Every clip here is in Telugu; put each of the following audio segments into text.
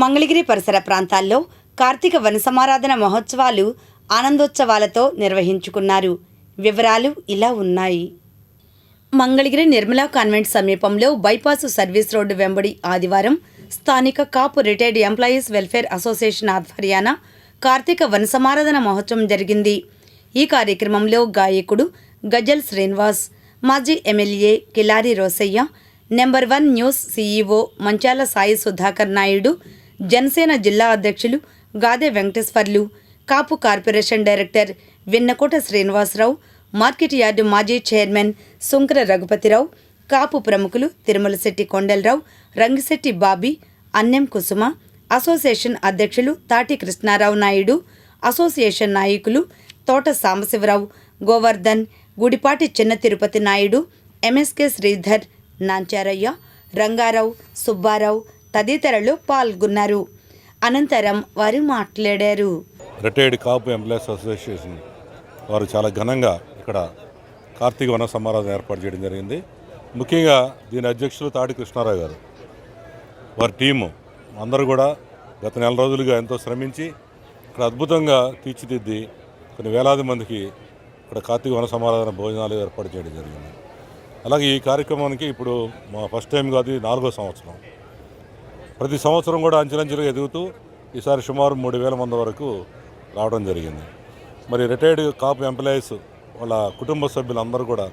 మంగళగిరి పరిసర ప్రాంతాల్లో కార్తీక వనసమారాధన మహోత్సవాలు ఆనందోత్సవాలతో నిర్వహించుకున్నారు. వివరాలు ఇలా ఉన్నాయి. మంగళగిరి నిర్మలా కాన్వెంట్ సమీపంలో బైపాస్ సర్వీస్ రోడ్డు వెంబడి ఆదివారం స్థానిక Kapu retired employees welfare association ఆధ్వర్యాన Karthika వనసమారాధన మహోత్సవం జరిగింది. ఈ కార్యక్రమంలో గాయకుడు గజల్ శ్రీనివాస్ మాజీ MLA Kilari Rosaiah number one news CEO Manchala Sai Sudhakar Naidu Janasena జిల్లా అధ్యక్షులు Gade Venkateswarlu Kapu corporation director Vinnakota Srinivasarao market yard మాజీ చైర్మన్ సుంకర రఘుపతిరావు కాపు ప్రముఖులు తిరుమలశెట్టి కొండలరావు రంగిశెట్టి బాబీ అన్నెం కుసుమ అసోసియేషన్ అధ్యక్షులు తాటి కృష్ణారావు నాయుడు అసోసియేషన్ నాయకులు తోట సాంబశివరావు గోవర్ధన్ గుడిపాటి చిన్న తిరుపతి నాయుడు ఎంఎస్కే శ్రీధర్ నాంచారయ్య రంగారావు సుబ్బారావు తదితరులు పాల్గొన్నారు. అనంతరం వారు మాట్లాడారు. రిటైర్డ్ కాపు ఎంప్లాయీస్ అసోసియేషన్ వారు చాలా ఘనంగా ఇక్కడ కార్తీక వన సమారాధన ఏర్పాటు చేయడం జరిగింది. ముఖ్యంగా దీని అధ్యక్షులు తాడి కృష్ణారావు గారు. వారి టీము అందరూ కూడా గత నెల రోజులుగా ఎంతో శ్రమించి ఇక్కడ అద్భుతంగా తీర్చిదిద్ది కొన్ని వేలాది మందికి ఇక్కడ కార్తీక వన సమారాధన భోజనాలు ఏర్పాటు చేయడం జరిగింది. అలాగే ఈ కార్యక్రమానికి ఇప్పుడు మా ఫస్ట్ టైం కాదు నాలుగో సంవత్సరం. ప్రతి సంవత్సరం కూడా అంచెలంచెలుగా ఎదుగుతూ ఈసారి సుమారు మూడు వేల మంది వరకు రావడం జరిగింది. మరి రిటైర్డ్ కాపు ఎంప్లాయీస్ వాళ్ళ కుటుంబ సభ్యులందరూ కూడా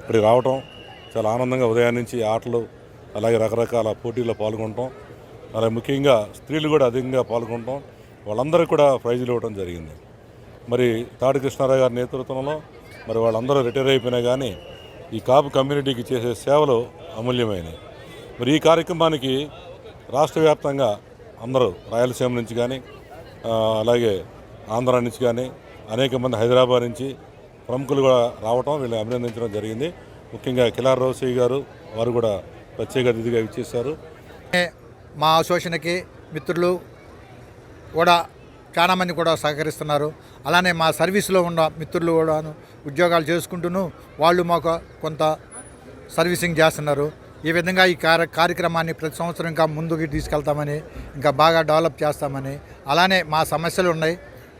ఇక్కడికి రావటం చాలా ఆనందంగా ఉదయం నుంచి ఆటలు అలాగే రకరకాల పోటీల్లో పాల్గొనటం అలాగే ముఖ్యంగా స్త్రీలు కూడా అధికంగా పాల్గొనటం వాళ్ళందరికీ కూడా ప్రైజులు ఇవ్వడం జరిగింది. మరి తాడి కృష్ణారావు గారి నేతృత్వంలో మరి వాళ్ళందరూ రిటైర్ అయిపోయినా కానీ ఈ కాపు కమ్యూనిటీకి చేసే సేవలు అమూల్యమైనవి. మరి ఈ కార్యక్రమానికి రాష్ట్ర వ్యాప్తంగా అందరూ రాయలసీమ నుంచి కానీ అలాగే ఆంధ్ర నుంచి కానీ అనేక మంది హైదరాబాద్ నుంచి ప్రముఖులు కూడా రావటం వీళ్ళని అభినందించడం జరిగింది. ముఖ్యంగా కిలార్ రోసయ్య గారు వారు కూడా ప్రత్యేక అతిథిగా ఇచ్చేశారు మా అసోసియేషన్కి మిత్రులు కూడా చాలామంది కూడా సహకరిస్తున్నారు. అలానే మా సర్వీస్లో ఉన్న మిత్రులు కూడా ఉద్యోగాలు చేసుకుంటూను వాళ్ళు మాకు కొంత సర్వీసింగ్ చేస్తున్నారు. ఈ విధంగా ఈ కార్య కార్యక్రమాన్ని ప్రతి సంవత్సరం ఇంకా ముందుకు తీసుకెళ్తామని ఇంకా బాగా డెవలప్ చేస్తామని అలానే మా సమస్యలు ఉన్నాయి.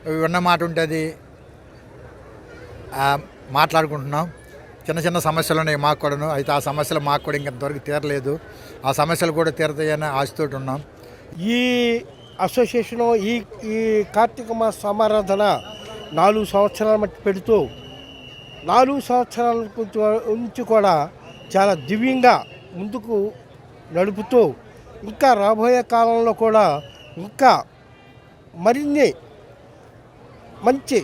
ఉన్నమాట ఉన్న మాట ఉంటుంది మాట్లాడుకుంటున్నాం. చిన్న చిన్న సమస్యలు ఉన్నాయి మాకు కూడాను. అయితే ఆ సమస్యలు మాకు కూడా ఇంకంతవరకు తీరలేదు. ఆ సమస్యలు కూడా తీరతాయని ఆశతోటి ఉన్నాం. ఈ అసోసియేషను ఈ ఈ కార్తీక మాస సమారాధన నాలుగు సంవత్సరాల మట్టి పెడుతూ నాలుగు సంవత్సరాల నుంచి కూడా చాలా దివ్యంగా ముందుకు నడుపుతూ ఇంకా రాబోయే కాలంలో కూడా ఇంకా మరిన్ని మంచి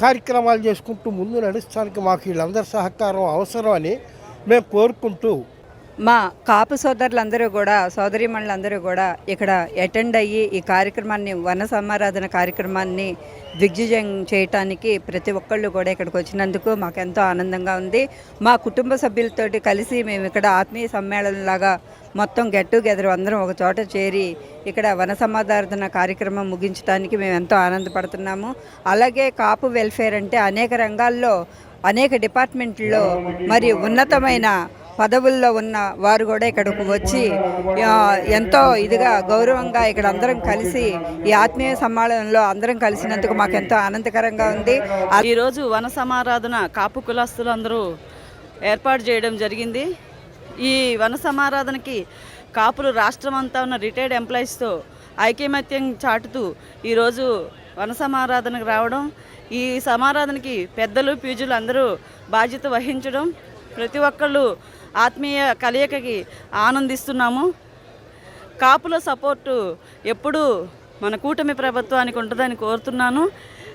కార్యక్రమాలు చేసుకుంటూ ముందు నడుస్తానికి మాకు వీళ్ళందరి సహకారం అవసరం అని మేము కోరుకుంటూ మా కాపు సోదరులందరూ కూడా సోదరిమణులందరూ కూడా ఇక్కడ అటెండ్ అయ్యి ఈ కార్యక్రమాన్ని వన సమారాధన కార్యక్రమాన్ని దిగ్విజయం చేయటానికి ప్రతి ఒక్కళ్ళు కూడా ఇక్కడికి వచ్చినందుకు మాకెంతో ఆనందంగా ఉంది. మా కుటుంబ సభ్యులతోటి కలిసి మేము ఇక్కడ ఆత్మీయ సమ్మేళనంలాగా మొత్తం గెట్ టుగెదర్ అందరం ఒక చోట చేరి ఇక్కడ వన సమాధార్థన కార్యక్రమం ముగించడానికి మేము ఎంతో ఆనందపడుతున్నాము. అలాగే కాపు వెల్ఫేర్ అంటే అనేక రంగాల్లో అనేక డిపార్ట్మెంట్లో మరి ఉన్నతమైన పదవుల్లో ఉన్న వారు కూడా ఇక్కడకు వచ్చి ఎంతో ఇదిగా గౌరవంగా ఇక్కడ అందరం కలిసి ఈ ఆత్మీయ సమ్మేళనంలో అందరం కలిసినందుకు మాకు ఎంతో ఆనందకరంగా ఉంది. ఈరోజు వన సమారాధన కాపు కులస్తులందరూ ఏర్పాటు చేయడం జరిగింది. ఈ వన సమారాధనకి కాపులు రాష్ట్రం అంతా ఉన్న రిటైర్డ్ ఎంప్లాయీస్తో ఐకమత్యం చాటుతూ ఈరోజు వన సమారాధనకు రావడం ఈ సమారాధనకి పెద్దలు పీజులు అందరూ బాధ్యత వహించడం ప్రతి ఒక్కళ్ళు ఆత్మీయ కలయికకి ఆనందిస్తున్నాము. కాపుల సపోర్టు ఎప్పుడూ మన కూటమి ప్రభుత్వానికి ఉంటుందని కోరుతున్నాను.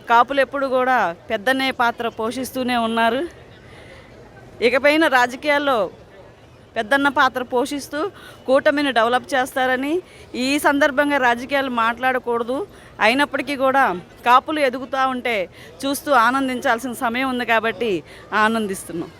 కాపులు ఎప్పుడు కూడా పెద్దనే పాత్ర పోషిస్తూనే ఉన్నారు. ఇకపైన రాజకీయాల్లో పెద్దన్న పాత్ర పోషిస్తూ కూటమిని డెవలప్ చేస్తారని ఈ సందర్భంగా రాజకీయాలు మాట్లాడకూడదు. అయినప్పటికీ కూడా కాపులు ఎదుగుతూ ఉంటే చూస్తూ ఆనందించాల్సిన సమయం ఉంది కాబట్టి ఆనందిస్తున్నాం.